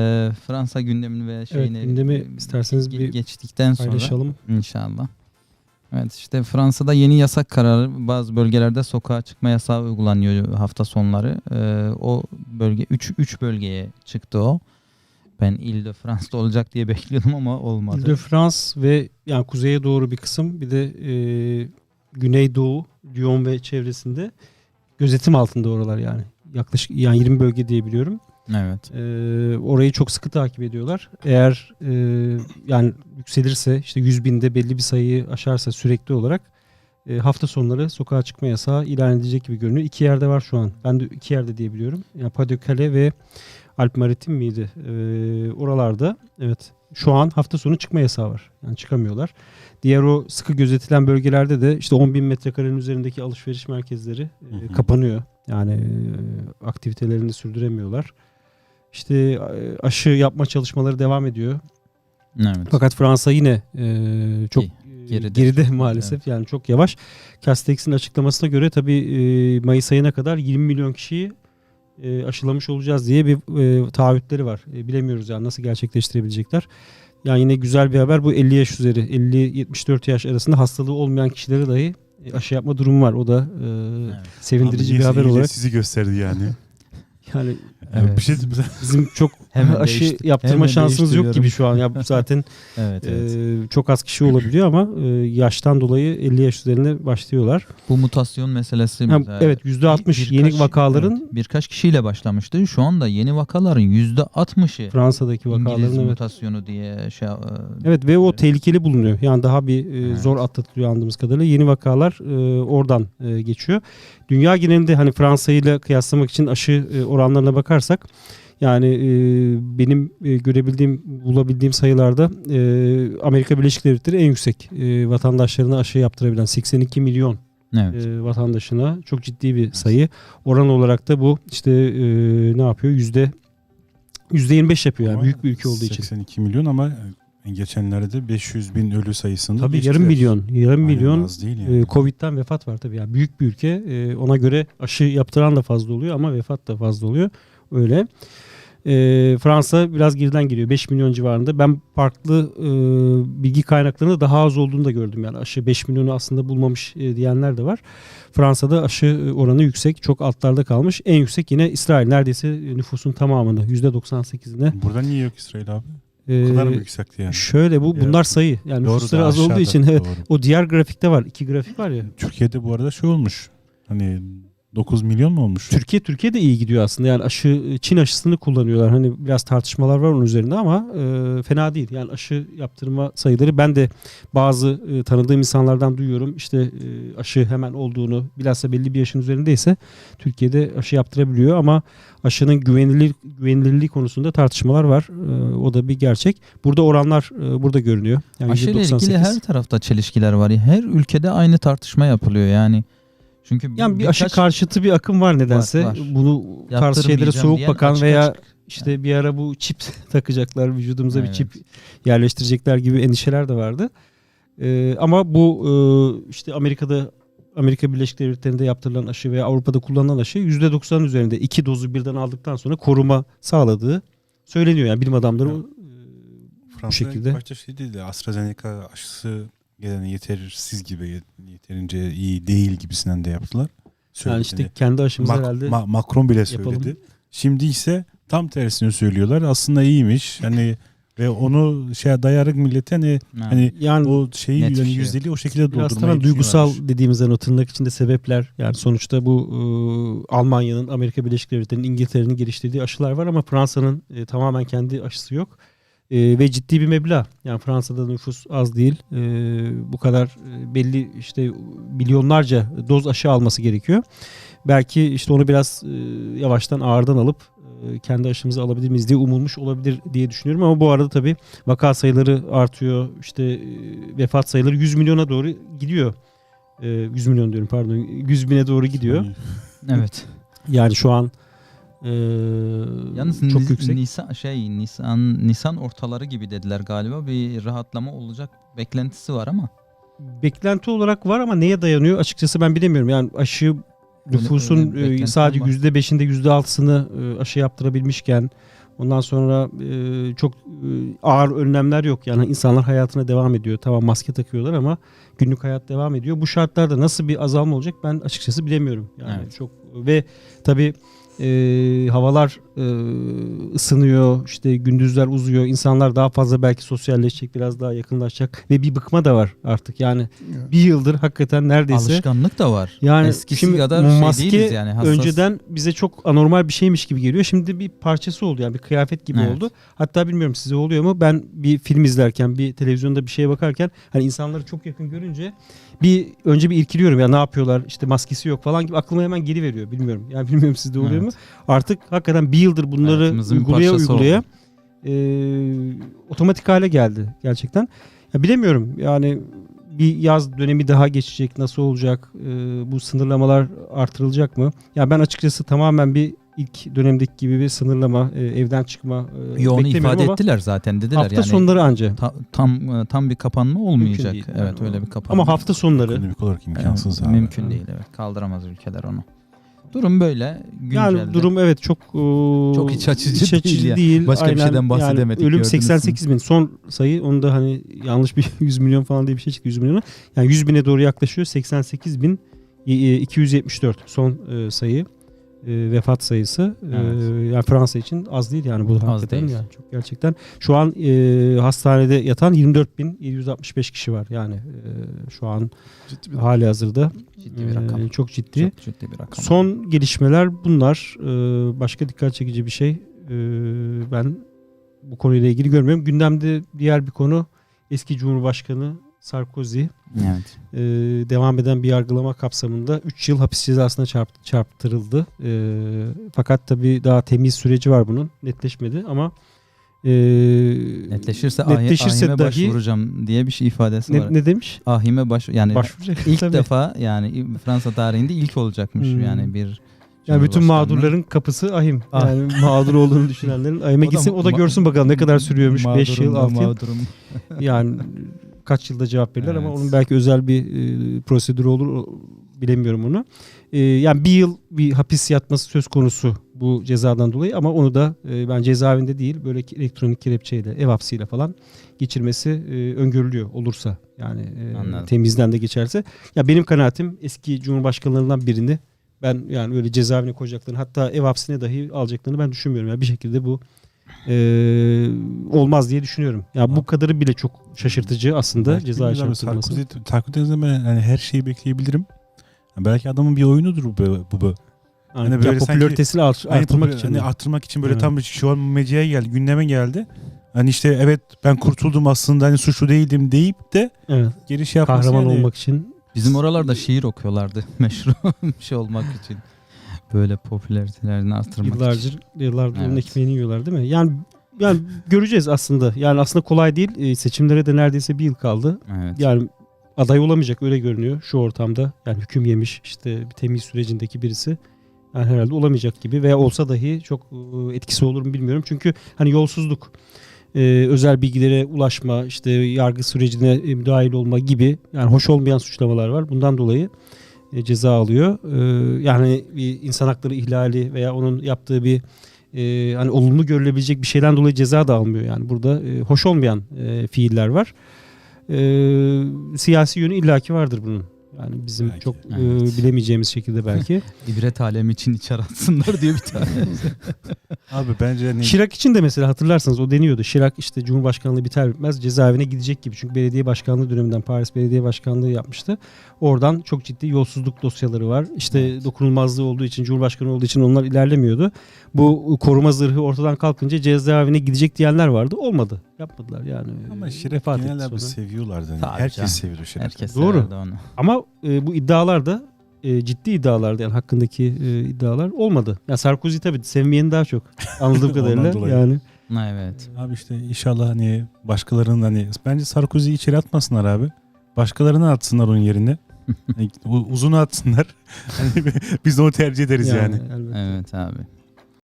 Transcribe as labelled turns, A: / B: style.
A: Ee, Fransa gündemini ve şeyini
B: gündemi
A: e,
B: isterseniz bir
A: geçtikten sonra
B: Paylaşalım.
A: inşallah. Evet işte Fransa'da yeni yasak kararı bazı bölgelerde sokağa çıkma yasağı uygulanıyor hafta sonları. Ee, o bölge 3 3 bölgeye çıktı o. Ben Ile-de-France'da olacak diye bekliyordum ama olmadı.
B: Ile-de-France ve yani kuzeye doğru bir kısım bir de e, güneydoğu Lyon ve çevresinde gözetim altında oralar yani. Yaklaşık yani 20 bölge diye biliyorum.
A: Evet.
B: Ee, orayı çok sıkı takip ediyorlar. Eğer e, yani yükselirse işte 100 binde belli bir sayıyı aşarsa sürekli olarak e, hafta sonları sokağa çıkma yasağı ilan edecek gibi görünüyor. İki yerde var şu an. Ben de iki yerde diye biliyorum. Yani Pas-de-Calais ve Alp Maritim miydi? Ee, oralarda evet şu an hafta sonu çıkma yasağı var. Yani çıkamıyorlar. Diğer o sıkı gözetilen bölgelerde de işte 10 bin metrekarenin üzerindeki alışveriş merkezleri e, kapanıyor. Yani e, aktivitelerini sürdüremiyorlar. İşte e, aşı yapma çalışmaları devam ediyor.
A: Evet.
B: Fakat Fransa yine e, çok e,
A: geride.
B: geride, maalesef. Yani çok yavaş. Castex'in açıklamasına göre tabii e, Mayıs ayına kadar 20 milyon kişiyi e, aşılamış olacağız diye bir e, taahhütleri var. E, bilemiyoruz yani nasıl gerçekleştirebilecekler. Yani yine güzel bir haber bu 50 yaş üzeri 50-74 yaş arasında hastalığı olmayan kişileri dahi e, aşı yapma durumu var. O da e,
A: Evet.
B: sevindirici
C: Abi
B: bir haber olarak.
C: sizi gösterdi yani.
B: Yani
A: Evet.
C: Bir şey
B: bizim çok
A: Hemen
B: aşı
A: değişti-
B: yaptırma
A: hemen
B: şansımız yok gibi şu an. Ya zaten
A: Evet, evet.
B: Ee, çok az kişi olabiliyor ama e, yaştan dolayı 50 yaş üzerine başlıyorlar.
A: Bu mutasyon meselesi
B: Ha, evet %60
A: birkaç-
B: yeni vakaların
A: evet, birkaç kişiyle başlamıştı. Şu anda yeni vakaların %60'ı
B: Fransa'daki
A: İngiliz
B: vakaların evet.
A: mutasyonu diye şey e,
B: Evet ve o tehlikeli bulunuyor. Yani daha bir e,
A: Evet.
B: zor atlatılıyor anladığımız kadarıyla. Yeni vakalar e, oradan e, geçiyor. Dünya genelinde hani Fransa ile kıyaslamak için aşı e, oranlarına bakarsak yani e, benim e, görebildiğim, bulabildiğim sayılarda e, Amerika Birleşik Devletleri en yüksek e, vatandaşlarına aşı yaptırabilen 82 milyon
A: evet.
B: e, vatandaşına çok ciddi bir sayı. Oran olarak da bu işte e, ne yapıyor? Yüzde yüzde 25 yapıyor yani
C: Ama
B: büyük bir ülke olduğu için.
C: 82 milyon ama geçenlerde 500 bin ölü sayısını
B: Tabii
C: geçtiler.
B: yarım milyon, yarım
C: Aynen,
B: milyon
C: az değil yani.
B: e, Covid'den vefat var tabii. Yani büyük bir ülke. E, ona göre aşı yaptıran da fazla oluyor ama vefat da fazla oluyor. Öyle. E, Fransa biraz geriden geliyor. 5 milyon civarında. Ben farklı e, bilgi kaynaklarında daha az olduğunu da gördüm. Yani aşı 5 milyonu aslında bulmamış e, diyenler de var. Fransa'da aşı oranı yüksek. Çok altlarda kalmış. En yüksek yine İsrail. Neredeyse nüfusun tamamını %98'ine.
C: Burada niye yok İsrail abi?
B: E,
C: O kadar mı yüksekti yani?
B: Şöyle bu bunlar sayı. Yani
C: Doğru
B: nüfusları az olduğu için evet.
C: doğru.
B: O diğer grafikte var. İki grafik var ya.
C: Türkiye'de bu arada şey olmuş. Hani 9 milyon mu olmuş?
B: Türkiye Türkiye de iyi gidiyor aslında. Yani aşı Çin aşısını kullanıyorlar. Hani biraz tartışmalar var onun üzerinde ama e, fena değil. Yani aşı yaptırma sayıları ben de bazı e, tanıdığım insanlardan duyuyorum. İşte e, aşı hemen olduğunu bilhassa belli bir yaşın üzerindeyse Türkiye'de aşı yaptırabiliyor ama aşının güvenilir güvenilirliği konusunda tartışmalar var. E, o da bir gerçek. Burada oranlar e, burada görünüyor. Yani
A: Aşıyla ilgili
B: %98.
A: her tarafta çelişkiler var. Her ülkede aynı tartışma yapılıyor yani. Çünkü
B: yani bir aşı karşıtı bir akım var nedense.
A: var.
B: Bunu tarz şeylere soğuk bakan
A: açık
B: veya
A: açık-
B: İşte bir ara bu çip takacaklar vücudumuza bir
A: Evet.
B: çip yerleştirecekler gibi endişeler de vardı. Ee, ama bu e, işte Amerika'da Amerika Birleşik Devletleri'nde yaptırılan aşı veya Avrupa'da kullanılan aşı %90'ın üzerinde iki dozu birden aldıktan sonra koruma sağladığı söyleniyor. Yani bilim adamları
C: Evet.
B: e,
C: Fransa
B: şekilde.
C: başta şey dedi AstraZeneca aşısı yani yetersiz gibi yeterince iyi değil gibisinden de yaptılar.
B: yani işte
C: Söyledi.
B: kendi aşımız
C: Mac-
B: herhalde
C: Ma- Macron bile söyledi.
B: yapalım.
C: Şimdi ise tam tersini söylüyorlar. Aslında iyiymiş. Hani ve onu şey dayarak millete hani
A: Ha.
C: hani
B: yani
C: o şeyi yani
A: şey.
C: yüzdeliği o şekilde
B: Biraz
C: doldurmayı
B: tamamen duygusal
C: düşünüyorlarmış.
B: dediğimizden o tırnak içinde sebepler yani sonuçta bu e, Almanya'nın, Amerika Birleşik Devletleri'nin, İngiltere'nin geliştirdiği aşılar var ama Fransa'nın e, tamamen kendi aşısı yok. E, ve ciddi bir meblağ. Yani Fransa'da nüfus az değil. E, bu kadar e, belli işte milyonlarca doz aşı alması gerekiyor. Belki işte onu biraz e, yavaştan ağırdan alıp e, kendi aşımızı alabilir miyiz diye umulmuş olabilir diye düşünüyorum ama bu arada tabii vaka sayıları artıyor. İşte e, vefat sayıları 100 milyona doğru gidiyor. E, 100 milyon diyorum pardon. 100 bine doğru gidiyor.
A: Evet.
B: Yani şu an e,
A: Yalnız
B: çok
A: Nis-
B: yüksek.
A: Nisan şey Nisan Nisan ortaları gibi dediler galiba. Bir rahatlama olacak beklentisi var ama
B: Beklenti olarak var ama neye dayanıyor açıkçası ben bilemiyorum. Yani aşı nüfusun
A: öyle bir
B: e, sadece
A: var.
B: %5'inde %6'sını e, aşı yaptırabilmişken Ondan sonra e, çok ağır önlemler yok. Yani insanlar hayatına devam ediyor. Tamam maske takıyorlar ama günlük hayat devam ediyor. Bu şartlarda nasıl bir azalma olacak ben açıkçası bilemiyorum. Yani
A: Evet.
B: çok ve tabii e, havalar ısınıyor, işte gündüzler uzuyor. İnsanlar daha fazla belki sosyalleşecek, biraz daha yakınlaşacak ve bir bıkma da var artık. Yani bir yıldır hakikaten neredeyse
A: Alışkanlık da var.
B: yani
A: Eskisi
B: şimdi
A: kadar şey
B: maske
A: değiliz yani. Hassas.
B: önceden bize çok anormal bir şeymiş gibi geliyor. Şimdi bir parçası oldu yani bir kıyafet gibi
A: Evet.
B: oldu. Hatta bilmiyorum size oluyor mu? Ben bir film izlerken, bir televizyonda bir şeye bakarken hani insanları çok yakın görünce bir önce bir irkiliyorum ya ne yapıyorlar? işte maskesi yok falan gibi aklıma hemen geri veriyor. Bilmiyorum. Yani bilmiyorum sizde oluyor
A: Evet.
B: mu? Artık hakikaten bir yıldır bunları uygulaya uygulaya
A: oldu.
B: e, otomatik hale geldi gerçekten. Ya bilemiyorum yani bir yaz dönemi daha geçecek nasıl olacak E, bu sınırlamalar artırılacak mı? Ya ben açıkçası tamamen bir ilk dönemdeki gibi bir sınırlama e, evden çıkma e,
A: Yo, onu ifade
B: ama
A: ettiler zaten dediler
B: hafta
A: yani.
B: sonları anca.
A: ta- tam tam bir kapanma olmayacak.
B: değil.
A: Evet
B: Yani
A: öyle bir kapanma.
B: Ama hafta sonları
C: Ekonomik olarak imkansız abi.
A: mümkün değil evet. Kaldıramaz ülkeler onu. Durum böyle. Güncelde.
B: yani durum evet çok e,
A: Çok iç açıcı
B: iç
A: değil
B: açıcı
A: ya.
B: değil.
A: Başka bir
B: Aynen.
A: şeyden bahsedemedik,
B: Yani ölüm
A: gördünüz mü?
B: 88 bin son sayı onu da hani yanlış bir 100 milyon falan diye bir şey çıktı 100 milyona. Yani 100 bine doğru yaklaşıyor 88 bin e, 274 son e, sayı e, vefat sayısı. E,
A: Evet.
B: yani Fransa için az değil yani bu hakikaten
A: değil.
B: yani çok gerçekten. Şu an e, hastanede yatan 24.765 kişi var yani e, şu an
C: Ciddi bir
B: hali hazırda
A: ciddi bir rakam.
B: e, çok ciddi.
A: Çok ciddi bir rakam.
B: Son gelişmeler bunlar. Ee, başka dikkat çekici bir şey ee, ben bu konuyla ilgili görmüyorum. Gündemde diğer bir konu eski Cumhurbaşkanı Sarkozy
A: Evet.
B: ee, devam eden bir yargılama kapsamında 3 yıl hapis cezasına çarp, çarptırıldı. Ee, fakat tabii daha temiz süreci var bunun. Netleşmedi ama ee,
A: Netleşirse,
B: netleşirse
A: ahime
B: dahi
A: başvuracağım diye bir şey ifadesi var.
B: ne, ne demiş?
A: Ahime baş yani
B: Başvuracak.
A: ilk
B: Tabii.
A: defa yani Fransa tarihinde ilk olacakmış
B: Hmm.
A: yani bir
B: Yani bütün mağdurların kapısı ahim.
A: Ah.
B: Yani mağdur olduğunu düşünenlerin ahime
A: O da
B: gitsin o da görsün bakalım ne kadar sürüyormuş. 5
A: Mağdurum
B: yıl
A: da
B: 6 yıl. Yani kaç yılda cevap verirler ama
A: Evet.
B: onun belki özel bir e, prosedürü olur bilemiyorum onu. E, yani bir yıl bir hapis yatması söz konusu bu cezadan dolayı ama onu da e, ben cezaevinde değil böyle elektronik kelepçeyle ev hapsiyle falan geçirmesi e, öngörülüyor olursa yani e,
A: Anladım.
B: temizden de geçerse. Ya benim kanaatim eski cumhurbaşkanlarından birini ben yani öyle cezaevine koyacaklarını hatta ev hapsine dahi alacaklarını ben düşünmüyorum. Yani bir şekilde bu e, olmaz diye düşünüyorum. Ya bu kadarı bile çok şaşırtıcı aslında
C: Belki
B: ceza
C: bilmiyorum abi,
B: çarptırılması.
C: Sarkozy takip edildiğinde ben hani her şeyi bekleyebilirim. Belki adamın bir oyunudur bu. Bu, bu.
B: Yani
C: Hani
B: ya
C: böyle
B: popülaritesini art-
C: Hani
B: artırmak
C: popüler-
B: için.
C: Hani arttırmak için böyle
B: Evet.
C: tam şu an medyaya geldi, gündeme geldi. Hani işte evet ben kurtuldum aslında hani suçlu değildim deyip de
B: evet.
C: geri şey yapması
B: Kahraman
C: yani.
B: olmak için.
A: Bizim oralarda şiir okuyorlardı meşru bir şey olmak için. Böyle popülaritelerini artırmak için.
B: Yıllardır yıllardır onun
A: Evet.
B: ekmeğini yiyorlar değil mi? Yani yani göreceğiz aslında. Yani aslında kolay değil. E, seçimlere de neredeyse bir yıl kaldı.
A: Evet.
B: Yani aday olamayacak öyle görünüyor şu ortamda. Yani hüküm yemiş işte bir temiz sürecindeki birisi. Yani herhalde olamayacak gibi veya olsa dahi çok e, etkisi olur mu bilmiyorum. Çünkü hani yolsuzluk, e, özel bilgilere ulaşma, işte yargı sürecine e, müdahil olma gibi yani hoş olmayan suçlamalar var. Bundan dolayı e, ceza alıyor. E, yani bir insan hakları ihlali veya onun yaptığı bir e, hani olumlu görülebilecek bir şeyden dolayı ceza da almıyor. Yani burada e, hoş olmayan fiiller var. E, siyasi yönü illaki vardır bunun. Yani bizim
C: Belki.
B: çok e,
A: Evet.
B: bilemeyeceğimiz şekilde belki.
A: İbret alemi için içer atsınlar diyor bir tane.
C: Abi bence hani
B: Şirak için de mesela hatırlarsanız o deniyordu. Şirak işte Cumhurbaşkanlığı biter bitmez cezaevine gidecek gibi. Çünkü belediye başkanlığı döneminden Paris Belediye Başkanlığı yapmıştı. Oradan çok ciddi yolsuzluk dosyaları var. İşte
A: Evet.
B: dokunulmazlığı olduğu için, Cumhurbaşkanı olduğu için onlar ilerlemiyordu. Bu koruma zırhı ortadan kalkınca cezaevine gidecek diyenler vardı. Olmadı. Yapmadılar yani.
C: ama
B: etti
C: genel abi seviyorlardı. Hani.
A: Tabii
C: Herkes
A: canım.
C: seviyordu Şirek.
A: Herkes
B: Doğru.
A: onu.
B: Ama e, bu iddialar da e, ciddi iddialardı yani hakkındaki e, iddialar olmadı. Ya Sarkozy tabii sevmeyeni daha çok anladığım kadarıyla yani.
A: Evet.
C: Abi işte inşallah hani başkalarının hani bence Sarkozy'yi içeri atmasınlar abi. Başkalarını atsınlar onun yerine. Hani u- uzun atsınlar. Hani biz de onu tercih ederiz yani.
B: elbette.
A: Evet abi.